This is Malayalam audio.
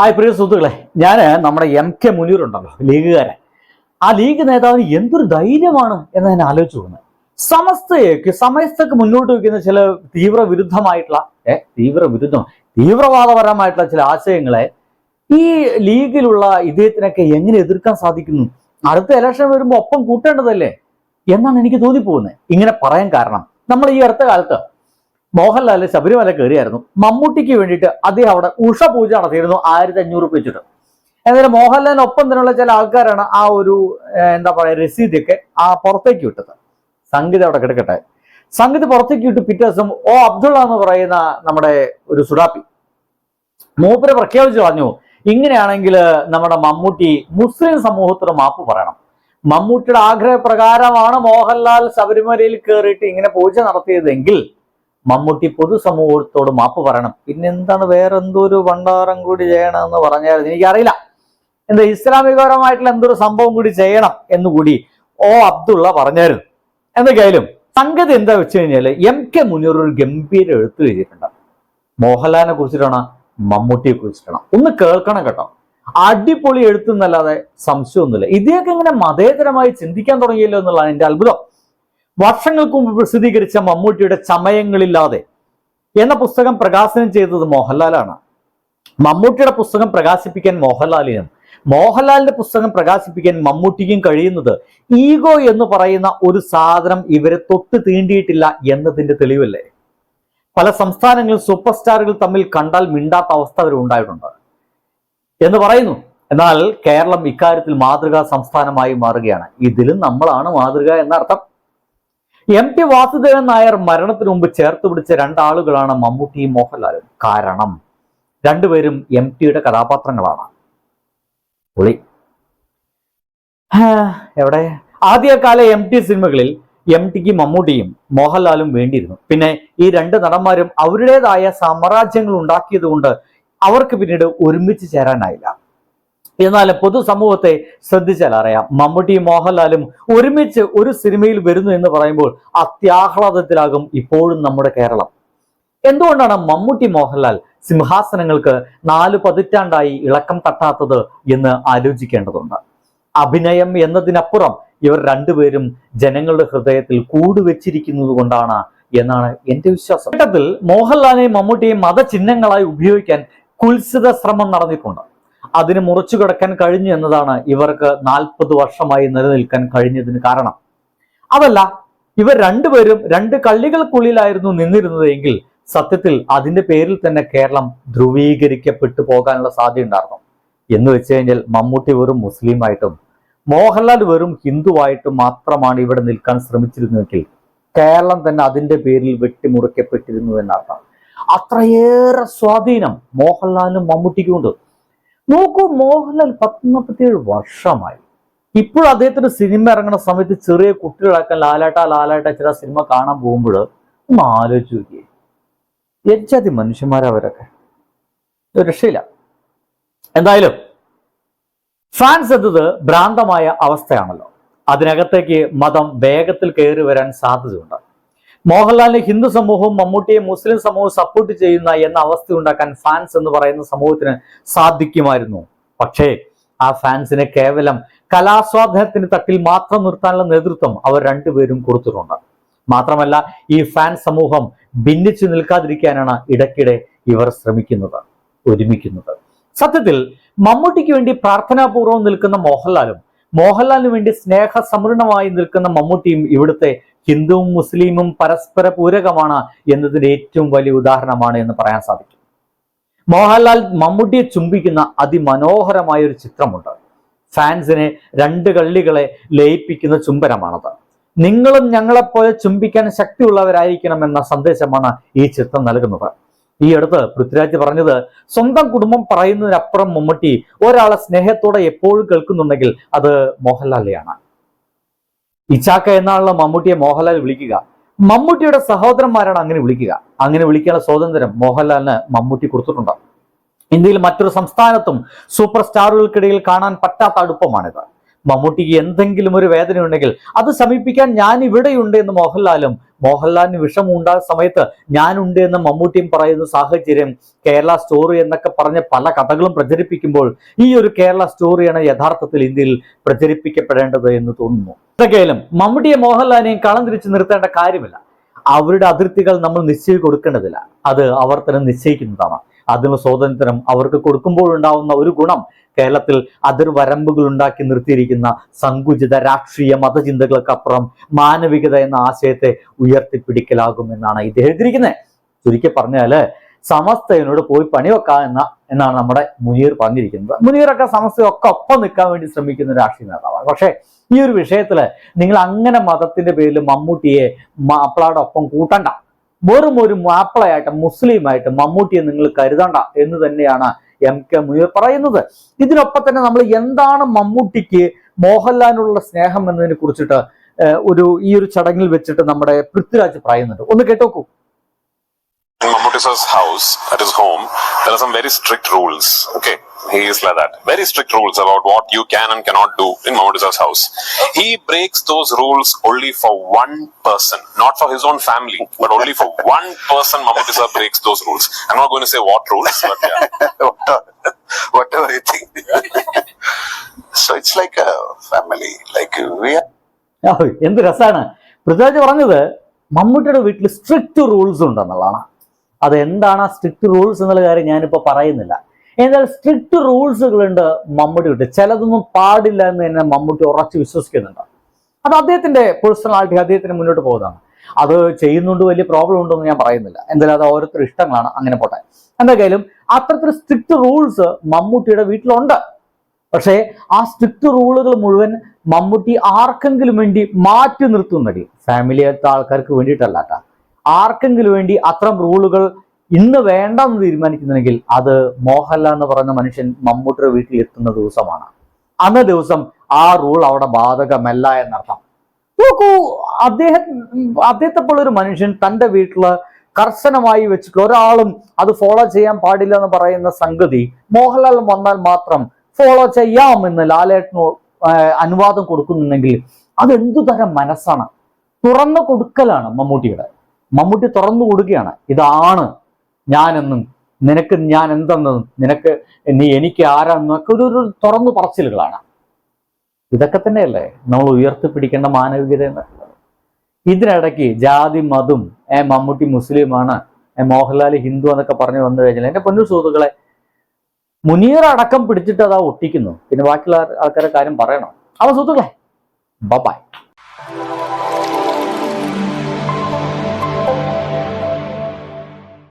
ഹായ് പ്രിയ സുഹൃത്തുക്കളെ ഞാൻ നമ്മുടെ എം കെ മുനീർ ഉണ്ടല്ലോ ലീഗുകാരൻ. ആ ലീഗ് നേതാവിന് എന്തൊരു ധൈര്യമാണ് എന്ന് ഞാൻ ആലോചിച്ചു പോകുന്നത് സമസ്തയ്ക്ക് സമസ്തക്ക് മുന്നോട്ട് വയ്ക്കുന്ന ചില തീവ്ര വിരുദ്ധമായിട്ടുള്ള ഏ തീവ്ര വിരുദ്ധം തീവ്രവാദപരമായിട്ടുള്ള ചില ആശയങ്ങളെ ഈ ലീഗിലുള്ള ഇദ്ദേഹത്തിനൊക്കെ എങ്ങനെ എതിർക്കാൻ സാധിക്കുന്നു? അടുത്ത ഇലക്ഷൻ വരുമ്പോൾ ഒപ്പം കൂട്ടേണ്ടതല്ലേ? എന്നാണ് എനിക്ക് തോന്നിപ്പോകുന്നത്. ഇങ്ങനെ പറയാൻ കാരണം നമ്മൾ ഈ അടുത്ത കാലത്ത് മോഹൻലാൽ ശബരിമല കയറിയായിരുന്നു. മമ്മൂട്ടിക്ക് വേണ്ടിയിട്ട് അദ്ദേഹം അവിടെ ഉഷ പൂജ നടത്തിയിരുന്നു ആയിരത്തി അഞ്ഞൂറ് രൂപ വെച്ചിട്ട് എന്നാലും മോഹൻലാലിനൊപ്പം തന്നെയുള്ള ചില ആൾക്കാരാണ് ആ ഒരു എന്താ പറയുക രസീതൊക്കെ ആ പുറത്തേക്ക് വിട്ടത്. സംഗീതം അവിടെ കിടക്കട്ടെ. സംഗീത് പുറത്തേക്ക് വിട്ട് പിറ്റേ ദിവസം ഓ അബ്ദുള്ള എന്ന് പറയുന്ന നമ്മുടെ ഒരു സുഡാപ്പി മൂപ്പരെ പ്രഖ്യാപിച്ചു പറഞ്ഞു ഇങ്ങനെയാണെങ്കിൽ നമ്മുടെ മമ്മൂട്ടി മുസ്ലിം സമൂഹത്തിന് മാപ്പ് പറയണം. മമ്മൂട്ടിയുടെ ആഗ്രഹപ്രകാരമാണ് മോഹൻലാൽ ശബരിമലയിൽ കയറിയിട്ട് ഇങ്ങനെ പൂജ നടത്തിയതെങ്കിൽ മമ്മൂട്ടി പൊതുസമൂഹത്തോട് മാപ്പ് പറയണം. പിന്നെന്താണ് വേറെന്തോ ഒരു ഭണ്ഡാരം കൂടി ചെയ്യണമെന്ന് പറഞ്ഞാൽ എനിക്കറിയില്ല. എന്താ ഇസ്ലാമികപരമായിട്ടുള്ള എന്തൊരു സംഭവം കൂടി ചെയ്യണം എന്നുകൂടി ഓ അബ്ദുള്ള പറഞ്ഞായിരുന്നു. എന്തൊക്കെയായാലും സംഗതി എന്താ വെച്ച് കഴിഞ്ഞാൽ എം കെ മുനീർ ഒരു ഗംഭീര എഴുത്ത് എഴുതിയിട്ടുണ്ട്. മോഹൻലാലിനെ കുറിച്ചിട്ടാണ്? മമ്മൂട്ടിയെ കുറിച്ചിട്ടാണ്? ഒന്ന് കേൾക്കണം കേട്ടോ. അടിപൊളി എഴുത്തുന്നല്ലാതെ സംശയമൊന്നുമില്ല. ഇദ്ദേഹം ഇങ്ങനെ മതേതരമായി ചിന്തിക്കാൻ തുടങ്ങിയല്ലോ എന്നുള്ളതാണ് എന്റെ അത്ഭുതം. വർഷങ്ങൾക്ക് മുമ്പ് പ്രസിദ്ധീകരിച്ച മമ്മൂട്ടിയുടെ ചമയങ്ങളില്ലാതെ എന്ന പുസ്തകം പ്രകാശനം ചെയ്തത് മോഹൻലാലാണ്. മമ്മൂട്ടിയുടെ പുസ്തകം പ്രകാശിപ്പിക്കാൻ മോഹൻലാലിനും മോഹൻലാലിന്റെ പുസ്തകം പ്രകാശിപ്പിക്കാൻ മമ്മൂട്ടിക്കും കഴിയുന്നത് ഈഗോ എന്ന് പറയുന്ന ഒരു സാധനം ഇവരെ തൊട്ട് തീണ്ടിയിട്ടില്ല എന്നതിന്റെ തെളിവല്ലേ? പല സംസ്ഥാനങ്ങളിൽ സൂപ്പർ സ്റ്റാറുകൾ തമ്മിൽ കണ്ടാൽ മിണ്ടാത്ത അവസ്ഥ അവർ ഉണ്ടായിട്ടുണ്ട്. എന്ന് പറയുന്നു. എന്നാൽ കേരളം ഇക്കാര്യത്തിൽ മാതൃകാ സംസ്ഥാനമായി മാറുകയാണ്. ഇതിലും നമ്മളാണ് മാതൃക എന്നർത്ഥം. എം ടി വാസുദേവൻ നായർ മരണത്തിന് മുമ്പ് ചേർത്ത് പിടിച്ച രണ്ടാളുകളാണ് മമ്മൂട്ടിയും മോഹൻലാലും കാരണം രണ്ടുപേരും എം ടിയുടെ കഥാപാത്രങ്ങളാണ്. പുളി എവിടെ? ആദ്യകാല എം ടി സിനിമകളിൽ എം ടിക്ക് മമ്മൂട്ടിയും മോഹൻലാലും വേണ്ടിയിരുന്നു. പിന്നെ ഈ രണ്ട് നടന്മാരും അവരുടേതായ സാമ്രാജ്യങ്ങൾ ഉണ്ടാക്കിയത് അവർക്ക് പിന്നീട് ഒരുമിച്ച് ചേരാനായില്ല. എന്നാൽ പൊതുസമൂഹത്തെ ശ്രദ്ധിച്ചാൽ അറിയാം മമ്മൂട്ടിയും മോഹൻലാലും ഒരുമിച്ച് ഒരു സിനിമയിൽ വരുന്നു എന്ന് പറയുമ്പോൾ അത്യാഹ്ലാദത്തിലാകും ഇപ്പോഴും നമ്മുടെ കേരളം. എന്തുകൊണ്ടാണ് മമ്മൂട്ടി മോഹൻലാൽ സിംഹാസനങ്ങൾക്ക് നാല് പതിറ്റാണ്ടായി ഇളക്കം തട്ടാത്തത് എന്ന് ആലോചിക്കേണ്ടതുണ്ട്? അഭിനയം എന്നതിനപ്പുറം ഇവർ രണ്ടുപേരും ജനങ്ങളുടെ ഹൃദയത്തിൽ കൂടുവെച്ചിരിക്കുന്നത് കൊണ്ടാണ് എന്നാണ് എന്റെ വിശ്വാസം. ഘട്ടത്തിൽ മോഹൻലാലിനെയും മമ്മൂട്ടിയെയും മതചിഹ്നങ്ങളായി ഉപയോഗിക്കാൻ കുൽസിത ശ്രമം നടന്നിട്ടുണ്ട്. അതിന് മുറിച്ചു കിടക്കാൻ കഴിഞ്ഞു എന്നതാണ് ഇവർക്ക് നാൽപ്പത് വർഷമായി നിലനിൽക്കാൻ കഴിഞ്ഞതിന് കാരണം. അതല്ല ഇവർ രണ്ടുപേരും രണ്ട് കള്ളികൾക്കുള്ളിലായിരുന്നു നിന്നിരുന്നത് എങ്കിൽ സത്യത്തിൽ അതിന്റെ പേരിൽ തന്നെ കേരളം ധ്രുവീകരിക്കപ്പെട്ടു പോകാനുള്ള സാധ്യത ഉണ്ടായിരുന്നു. എന്ന് വെച്ച് കഴിഞ്ഞാൽ മമ്മൂട്ടി വെറും മുസ്ലിമായിട്ടും മോഹൻലാൽ വെറും ഹിന്ദുവായിട്ടും മാത്രമാണ് ഇവിടെ നിൽക്കാൻ ശ്രമിച്ചിരുന്നുവെങ്കിൽ കേരളം തന്നെ അതിന്റെ പേരിൽ വെട്ടിമുറിക്കപ്പെട്ടിരുന്നു എന്നർത്ഥം അത്രയേറെ സ്വാധീനം മോഹൻലാലിനും മമ്മൂട്ടിക്കും ഉണ്ട് നോക്കൂ മോഹൻലാൽ പത്ത് വർഷമായി. ഇപ്പോൾ അദ്ദേഹത്തിന് സിനിമ ഇറങ്ങുന്ന സമയത്ത് ചെറിയ കുട്ടികളൊക്കെ ലാലാട്ട ലാലാട്ട ചില സിനിമ കാണാൻ പോകുമ്പോൾ ഒന്ന് ആലോചിച്ച് നോക്കിയേ. എച്ചാതി മനുഷ്യന്മാരവരൊക്കെ രക്ഷയില്ല. എന്തായാലും ഫ്രാൻസ് എന്നത് ഭ്രാന്തമായ അവസ്ഥയാണല്ലോ. അതിനകത്തേക്ക് മതം വേഗത്തിൽ കയറി വരാൻ സാധ്യതയുണ്ട്. മോഹൻലാലിനെ ഹിന്ദു സമൂഹവും മമ്മൂട്ടിയെ മുസ്ലിം സമൂഹവും സപ്പോർട്ട് ചെയ്യുന്ന എന്ന അവസ്ഥ ഉണ്ടാക്കാൻ ഫാൻസ് എന്ന് പറയുന്ന സമൂഹത്തിന് സാധിക്കുമായിരുന്നു. പക്ഷേ ആ ഫാൻസിനെ കേവലം കലാസ്വാദനത്തിന് തട്ടിൽ മാത്രം നിർത്താനുള്ള നേതൃത്വം അവർ രണ്ടുപേരും കൊടുത്തിട്ടുണ്ട്. മാത്രമല്ല ഈ ഫാൻ സമൂഹം ഭിന്നിച്ചു നിൽക്കാതിരിക്കാനാണ് ഇടയ്ക്കിടെ ഇവർ ശ്രമിക്കുന്നത് ഒരുമിക്കുന്നത്. സത്യത്തിൽ മമ്മൂട്ടിക്ക് വേണ്ടി പ്രാർത്ഥനാപൂർവം നിൽക്കുന്ന മോഹൻലാലും മോഹൻലാലിന് വേണ്ടി സ്നേഹ സമൃണമായി നിൽക്കുന്ന മമ്മൂട്ടിയും ഇവിടുത്തെ ഹിന്ദുവും മുസ്ലിമും പരസ്പര പൂരകമാണ് എന്നതിന്റെ ഏറ്റവും വലിയ ഉദാഹരണമാണ് എന്ന് പറയാൻ സാധിക്കും. മോഹൻലാൽ മമ്മൂട്ടിയെ ചുംബിക്കുന്ന അതിമനോഹരമായ ഒരു ചിത്രമുണ്ട്. ഫാൻസിനെ രണ്ട് കള്ളികളെ ലയിപ്പിക്കുന്ന ചുംബനമാണത്. നിങ്ങളും ഞങ്ങളെപ്പോലെ ചുംബിക്കാൻ ശക്തിയുള്ളവരായിരിക്കണം എന്ന സന്ദേശമാണ് ഈ ചിത്രം നൽകുന്നത്. ഈ അടുത്ത് പൃഥ്വിരാജ് പറഞ്ഞത് സ്വന്തം കുടുംബം പറയുന്നതിനപ്പുറം മമ്മൂട്ടി ഒരാളെ സ്നേഹത്തോടെ എപ്പോഴും കേൾക്കുന്നുണ്ടെങ്കിൽ അത് മോഹൻലാലിനെയാണ്. ഇച്ചാക്ക എന്നാണല്ലോ മമ്മൂട്ടിയെ മോഹൻലാൽ വിളിക്കുക. മമ്മൂട്ടിയുടെ സഹോദരന്മാരാണ് അങ്ങനെ വിളിക്കുക. അങ്ങനെ വിളിക്കാനുള്ള സ്വാതന്ത്ര്യം മോഹൻലാലിന് മമ്മൂട്ടി കൊടുത്തിട്ടുണ്ട്. ഇന്ത്യയിൽ മറ്റൊരു സംസ്ഥാനത്തും സൂപ്പർ സ്റ്റാറുകൾക്കിടയിൽ കാണാൻ പറ്റാത്ത അടുപ്പമാണിത്. മമ്മൂട്ടിക്ക് എന്തെങ്കിലും ഒരു വേദന ഉണ്ടെങ്കിൽ അത് ശമിപ്പിക്കാൻ ഞാൻ ഇവിടെയുണ്ട് എന്ന് മോഹൻലാലും മോഹൻലാലിന് വിഷമം ഉണ്ടാകുന്ന സമയത്ത് ഞാനുണ്ട് എന്ന് മമ്മൂട്ടിയും പറയുന്ന സാഹചര്യം കേരള സ്റ്റോറി എന്നൊക്കെ പറഞ്ഞ പല കഥകളും പ്രചരിപ്പിക്കുമ്പോൾ ഈ ഒരു കേരള സ്റ്റോറിയാണ് യഥാർത്ഥത്തിൽ ഇന്ത്യയിൽ പ്രചരിപ്പിക്കപ്പെടേണ്ടത് എന്ന് തോന്നുന്നു. എന്തൊക്കെയായാലും മമ്മൂട്ടിയെ മോഹൻലാലിനെയും കളം തിരിച്ചു നിർത്തേണ്ട കാര്യമില്ല. അവരുടെ അതിർത്തികൾ നമ്മൾ നിശ്ചയിച്ച് കൊടുക്കേണ്ടതില്ല. അത് അവർ തന്നെ നിശ്ചയിക്കുന്നതാണ്. അതിന് സ്വാതന്ത്ര്യം അവർക്ക് കൊടുക്കുമ്പോഴുണ്ടാവുന്ന ഒരു ഗുണം കേരളത്തിൽ അതിർവരമ്പുകൾ ഉണ്ടാക്കി നിർത്തിയിരിക്കുന്ന സങ്കുചിത രാഷ്ട്രീയ മതചിന്തകൾക്കപ്പുറം മാനവികത എന്ന ആശയത്തെ ഉയർത്തിപ്പിടിക്കലാകുമെന്നാണ് ഇത് എഴുതിയിരിക്കുന്നത്. ചുരുക്കി പറഞ്ഞാൽ സമസ്തയോട് പോയി പണിവെക്കാം എന്ന എന്നാണ് നമ്മുടെ മുനീർ പറഞ്ഞിരിക്കുന്നത്. മുനീറൊക്കെ സമസ്തയൊക്കെ ഒപ്പം നിൽക്കാൻ വേണ്ടി ശ്രമിക്കുന്ന രാഷ്ട്രീയ നേതാവാണ്. പക്ഷേ ഈ ഒരു വിഷയത്തിൽ നിങ്ങൾ അങ്ങനെ മതത്തിന്റെ പേരിൽ മമ്മൂട്ടിയെ മാപ്പിളയുടെ ഒപ്പം കൂട്ടണ്ട. വെറും ഒരു മാപ്പിളയായിട്ട് മുസ്ലിമായിട്ട് മമ്മൂട്ടിയെ നിങ്ങൾ കരുതണ്ട എന്ന് തന്നെയാണ് എം കെ മുനീർ പറയുന്നത്. ഇതിനൊപ്പം തന്നെ നമ്മൾ എന്താണ് മമ്മൂട്ടിക്ക് മോഹൻലാലിനുള്ള സ്നേഹം എന്നതിനെ കുറിച്ചിട്ട് ഒരു ഈ ഒരു ചടങ്ങിൽ വെച്ചിട്ട് നമ്മുടെ പൃഥ്വിരാജ് പറയുന്നുണ്ട്. ഒന്ന് കേട്ടോക്കൂ. Mammootty's house, at his home, there are some very strict rules. Okay, he is like that. Very strict rules about what you can and cannot do in Mamadisa's house. He breaks those rules only for one person, not for his own family, but only for one person. Mamadisa breaks those rules. I'm not going to say what rules, but yeah. whatever, whatever you think. so it's like a family. Like we are എന്ത് രസാണ് പൃഥ്വിരാജ് പറഞ്ഞത് മമ്മൂട്ടിയുടെ വീട്ടിൽ സ്ട്രിക്റ്റ് റൂൾസ് ഉണ്ടെന്നുള്ളതാണ് അത് എന്താണ് ആ സ്ട്രിക്റ്റ് റൂൾസ് എന്നുള്ള കാര്യം ഞാനിപ്പോൾ പറയുന്നില്ല എന്നാൽ സ്ട്രിക്റ്റ് റൂൾസുകളുണ്ട് മമ്മൂട്ടി വീട്ടിൽ ചിലതൊന്നും പാടില്ല എന്ന് തന്നെ മമ്മൂട്ടി ഉറച്ചു വിശ്വസിക്കുന്നുണ്ട്. അത് അദ്ദേഹത്തിന്റെ പേഴ്സണാലിറ്റി അദ്ദേഹത്തിന് മുന്നോട്ട് പോകുന്നതാണ്. അത് ചെയ്യുന്നുണ്ട് വലിയ പ്രോബ്ലം ഉണ്ടെന്ന് ഞാൻ പറയുന്നില്ല. എന്തായാലും അത് ഓരോരുത്തർ ഇഷ്ടങ്ങളാണ്. അങ്ങനെ പോട്ടെ. എന്തായാലും അത്തരത്തിൽ സ്ട്രിക്റ്റ് റൂൾസ് മമ്മൂട്ടിയുടെ വീട്ടിലുണ്ട്. പക്ഷേ ആ സ്ട്രിക്റ്റ് റൂളുകൾ മുഴുവൻ മമ്മൂട്ടി ആർക്കെങ്കിലും വേണ്ടി മാറ്റി നിർത്തുന്നടി. ഫാമിലിയത്തെ ആൾക്കാർക്ക് വേണ്ടിയിട്ടല്ലാട്ട. ആർക്കെങ്കിലും വേണ്ടി അത്തരം റൂളുകൾ ഇന്ന് വേണ്ടെന്ന് തീരുമാനിക്കുന്നുണ്ടെങ്കിൽ അത് മോഹൻലാൽ എന്ന് പറഞ്ഞ മനുഷ്യൻ മമ്മൂട്ടിയുടെ വീട്ടിൽ എത്തുന്ന ദിവസമാണ്. അന്ന ദിവസം ആ റൂൾ അവിടെ ബാധകമല്ല എന്നർത്ഥം. നോക്കൂ അദ്ദേഹം അദ്ദേഹത്തെ പോലെ ഒരു മനുഷ്യൻ തന്റെ വീട്ടിൽ കർശനമായി വെച്ചിട്ടുള്ള ഒരാളും അത് ഫോളോ ചെയ്യാൻ പാടില്ല എന്ന് പറയുന്ന സംഗതി മോഹൻലാൽ വന്നാൽ മാത്രം ഫോളോ ചെയ്യാം എന്ന് ലാലേട്ടന് അനുവാദം കൊടുക്കുന്നുണ്ടെങ്കിൽ അതെന്തു തരം മനസ്സാണ്. തുറന്നു കൊടുക്കലാണ് മമ്മൂട്ടിയുടെ. മമ്മൂട്ടി തുറന്നു കൊടുക്കുകയാണ്. ഇതാണ് ഞാനെന്നും നിനക്ക് ഞാൻ എന്തെന്നും നിനക്ക് നീ എനിക്ക് ആരാന്നൊക്കെ ഒരു ഒരു തുറന്നു പറച്ചിലുകളാണ്. ഇതൊക്കെ തന്നെയല്ലേ? നമ്മൾ ഉയർത്തിപ്പിടിക്കേണ്ട മാനവികത എന്ന് ഇതിനിടയ്ക്ക് ജാതി മതം ഏ മമ്മൂട്ടി മുസ്ലിമാണ് ഏ മോഹൻലാൽ ഹിന്ദു എന്നൊക്കെ പറഞ്ഞു വന്നു കഴിഞ്ഞാൽ എന്റെ പൊന്നു സുഹൃത്തുക്കളെ മുനീർ അടക്കം പിടിച്ചിട്ട് അതാ ഒട്ടിക്കുന്നു. പിന്നെ ബാക്കിയുള്ള ആൾക്കാരെ കാര്യം പറയണം. അവ സുഹൃത്തുക്കളെ ബൈ